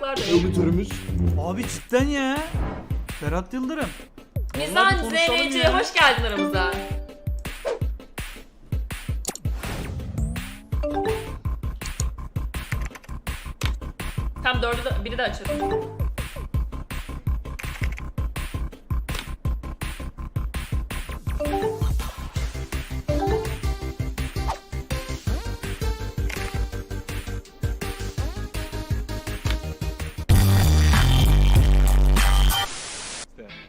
Editörümüz. Abi cidden ya. Ferhat Yıldırım. Mizan bir konuşalım ZNC ya. hoş geldin aramıza. Tam dördü de, biri de açalım.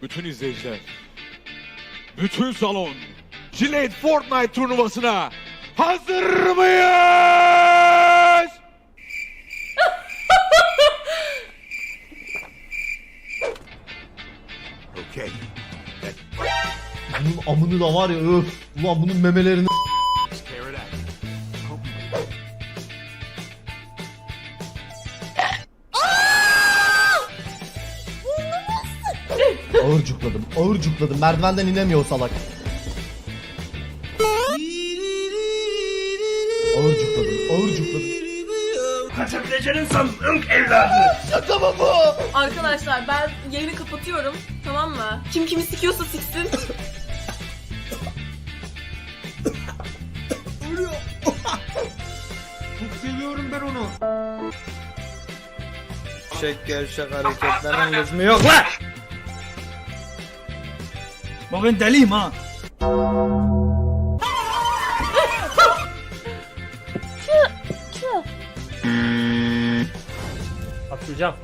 Bütün izleyiciler, bütün salon, Gillette Fortnite turnuvasına hazır mıyız? Okey. Bunun amını da var ya öf. Ulan bunun memelerini ağır cukladım. Merdivenden inemiyor o salak. Ağır cukladım, ağır cukladım. Şaka mı bu? Arkadaşlar ben yayını kapatıyorum. Tamam mı? Kim kimi sikiyorsa siksin. Seviyorum ben onu. Şek gevşek hareketlerin lüzumu yok lan. Bak ben deliyim ha. Atlayacağım.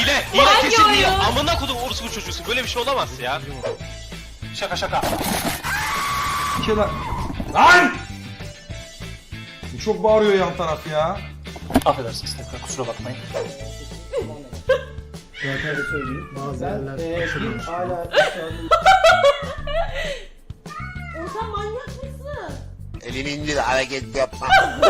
Hile, hile kesin hile. Amına kodum orası bu çocuğusun. Böyle bir şey olamaz ya. Şaka şaka. Lan! Çok bağırıyor yan taraf ya. Affedersiniz tekrar kusura bakmayın. Elini indir hareket yapma. Aa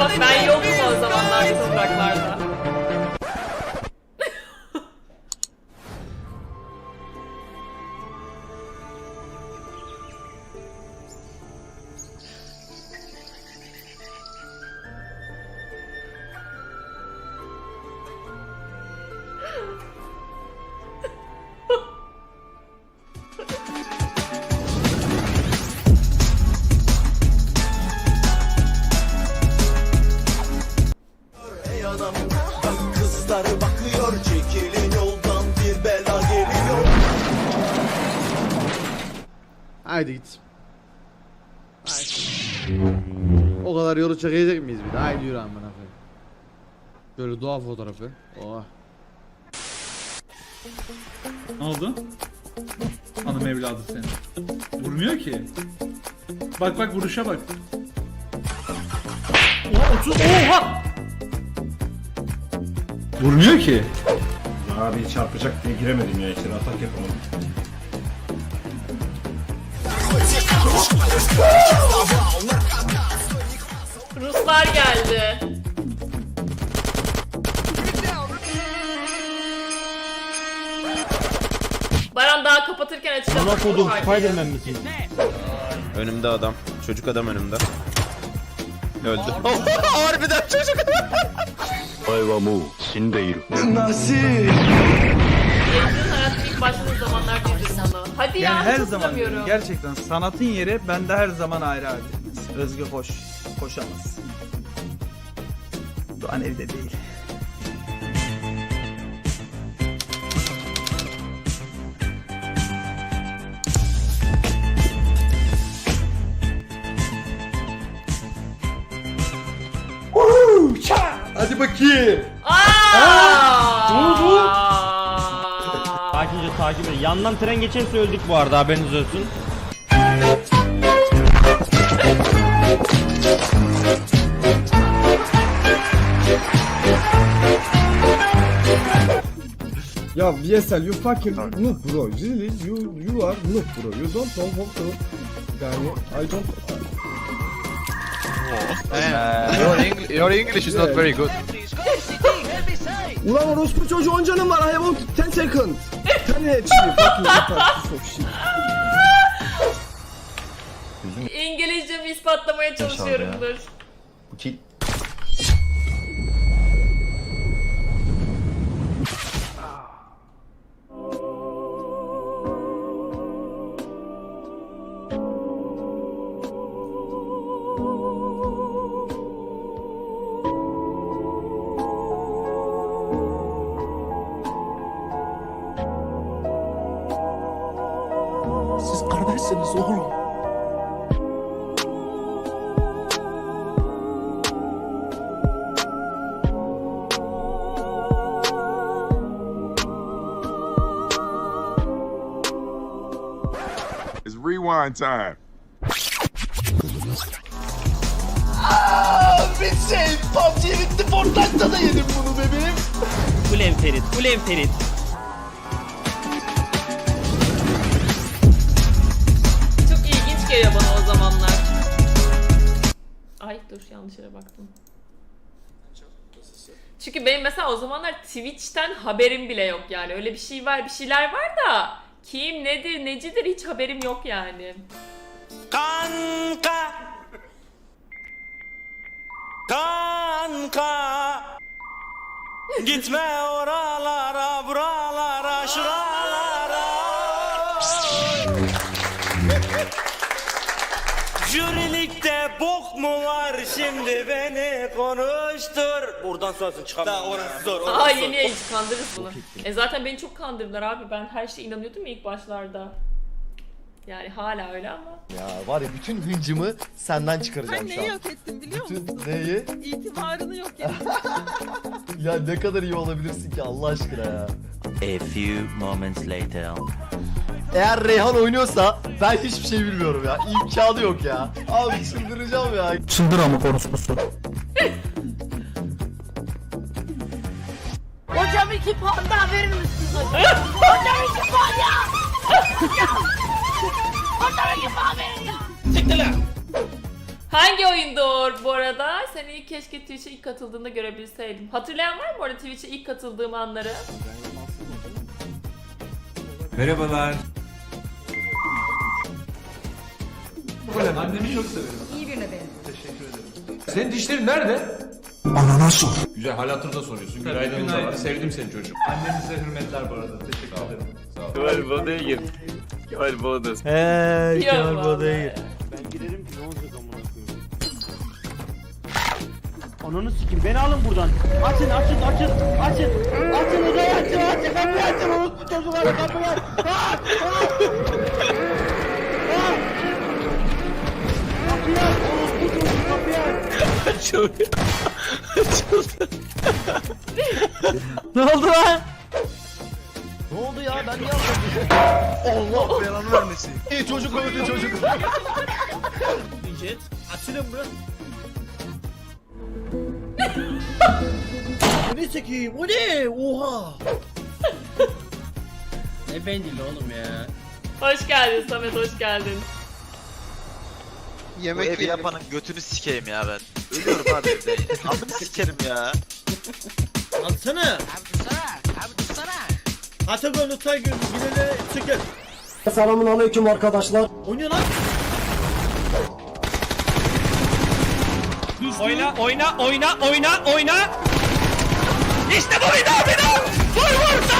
bak ben yoktum o zamanlar topraklarda. Yolu çekecek miyiz bir de? Haydi yürü amına koyayım. Böyle doğa fotoğrafı. Oh. Ne oldu? Hanım evladı senin. Vurmuyor ki. Bak bak vuruşa bak. Oha, otu- oha! Vurmuyor ki. Abi çarpacak diye giremedim ya içeri atak yapamadım. Ruslar geldi. Baran daha kapatırken açacağım. Bana kodum. Spiderman misin? Önümde adam. Çocuk adam önümde. Öldü. Harbiden çocuk. Nasıl? Yayıncının hayatı ilk başladığı zamanlar girdim onu. Hadi ya Yani her zaman gerçekten sanatın yeri bende her zaman ayrı abi. Özgü koş. Koşamaz. Doğan evde değil. Hadi bakayım. Aa! Ne oldu? Sakince takip edin. Yandan tren geçerse öldük bu arada haberiniz olsun. Ya VSL you fucking noob bro. Really you you are noob bro. You don't know how to yani I don't Your, English is not very good. Ulan orospu çocuğu 10 canım var. I want 10 second. 10 HP fucking retard piece of shit. İngilizcemi ispatlamaya çalışıyorum dur. Rewind time. Bitsin. PUBG bitti. Fortnite'da da yedim bunu bebeğim. Ulev Ferit, Ulev Ferit. Çok ilginç geliyor bana o zamanlar. Ay dur yanlış yere baktım. Çünkü benim mesela o zamanlar Twitch'ten haberim bile yok yani. Öyle bir şey var, bir şeyler var da kim nedir, necidir hiç haberim yok yani. Kanka. Kanka. Gitme oralara, buralara, şuralara. şimdi beni konuştur. Buradan sonrasını çıkamam. Daha orası zor. Aa yeni yayıncı kandırırız bunu. E zaten beni çok kandırdılar abi. Ben her şeye inanıyordum ya ilk başlarda. Yani hala öyle ama. Ya var ya bütün hıncımı senden çıkaracağım şu an. yok ettim biliyor Bütün neyi? İtibarını yok ettim. Ya ne kadar iyi olabilirsin ki Allah aşkına ya. A few moments later. Eğer Reyhan oynuyorsa ben hiçbir şey bilmiyorum ya. İmkanı yok ya. Abi çıldıracağım ya. Hocam iki puan daha verir misiniz hocam? hocam iki puan ya! hocam iki puan verin ya! Hangi oyundur bu arada? Seni ilk keşke Twitch'e ilk katıldığında görebilseydim. Hatırlayan var mı bu arada Twitch'e ilk katıldığım anları? Merhabalar. Annemi çok severim. İyi birine benim. Senin dişlerin nerede? Anana sor. Güzel hal hatırda soruyorsun. Günaydın da var. Sevdim seni çocuk. Annenize hürmetler bu arada. Teşekkür ederim. Sağ ol. Kemal Boda'ya gir. Kemal Boda'ya. He, Kemal Boda'ya gir. Ben girerim ki ne olacak amına koyayım. Ananı sikim beni alın buradan. Açın açın açın açın. Açın odayı açın açın kapıyı açın. Unutma çocuklara kapıyı aç. Unutma çocuk kapıyı aç. ne oldu lan? Ne oldu ya ben niye anladım? Allah belanı vermesin. İyi çocuk öldü çocuk. Jet. Açılın bırak. Bu ne çekeyim? O ne? Oha. ne bencil oğlum ya. Hoş geldin Samet, hoş geldin. Yemek evi yapanın götünü sikeyim ya ben. Ölüyorum abi evde. Adını sikerim ya. Alsana. Abi dursana. Abi dursana. Atagon Utay gözü bilene sıkın. Selamun aleyküm arkadaşlar. O ne lan? Oyna, oyna, oyna, oyna, oyna. İşte bu bir daha bir daha. Vur vur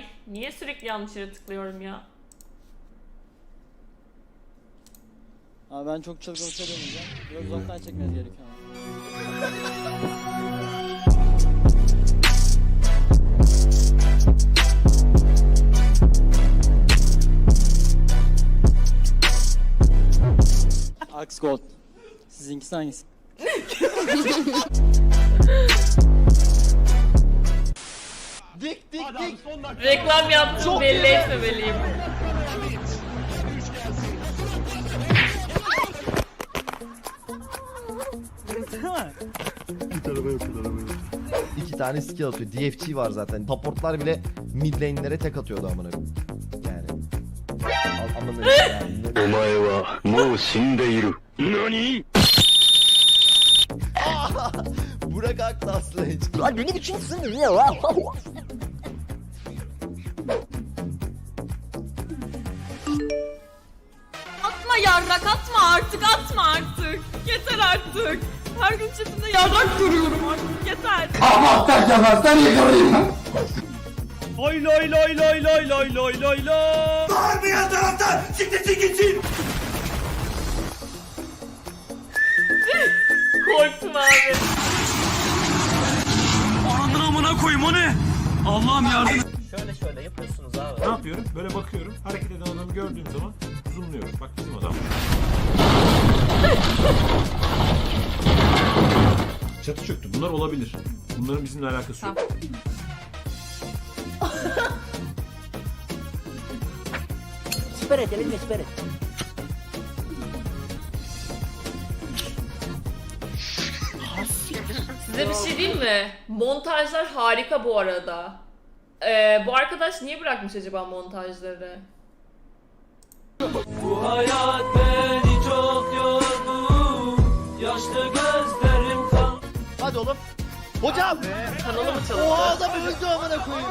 Ay niye sürekli yanlış yere tıklıyorum ya? Abi ben çok çılgın bir şey demeyeceğim. Biraz uzaktan çekmeniz gerekiyor. Axe Gold. Sizinkisi hangisi? gittik. Reklam yaptım belli etmemeliyim. Git arabaya yapın arabaya. İki tane skill atıyor. DFT var zaten. Supportlar bile mid lane'lere tek atıyordu amına. koyayım. Yani. Al- Amına koyayım yani. お前はもう死んでいる。何 Burak Aktaslı hiç. Lan beni biçimsin ya. yarrak atma artık atma artık. Yeter artık. Her gün chatimde yarrak görüyorum artık yeter. Loy loy loy loy loy loy loy loy loy. Korktum abi. Ananın amına koyayım o ne? Allah'ım yardım. Şöyle şöyle yapıyorsunuz abi. Ne yapıyorum? Böyle bakıyorum. Hareket eden adamı gördüğüm zaman zoomluyorum. Bak bizim adam. Çatı çöktü. Bunlar olabilir. Bunların bizimle alakası yok. Elinle süper et. Size bir şey diyeyim mi? Montajlar harika bu arada. Ee, bu arkadaş niye bırakmış acaba montajları? Hocam. Kanalı mı O çalıştı? adam öldü amına koyayım.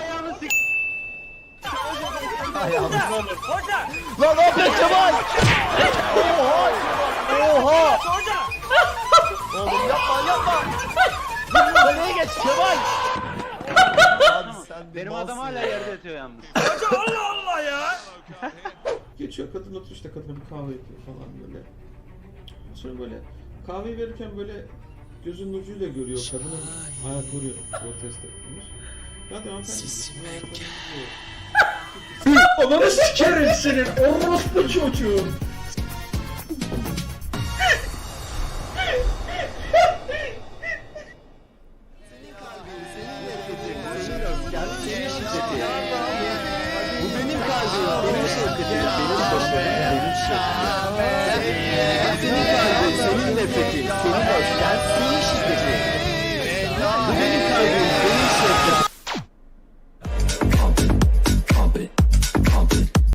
Ayağını sik. Ayağını Lan ne yapıyorsun Kemal? Oha! Oha! Oğlum yapma yapma. Nereye geç Kemal? Abi sen Benim adam hala yerde yatıyor yalnız. Geçiyor kadın oturuyor işte kadına bir kahve yapıyor falan böyle. Sonra böyle kahveyi verirken böyle gözünün ucuyla görüyor kadının ayakları protest etmiş. Ya diyor hanımefendi. Ananı sikerim senin orospu çocuğu.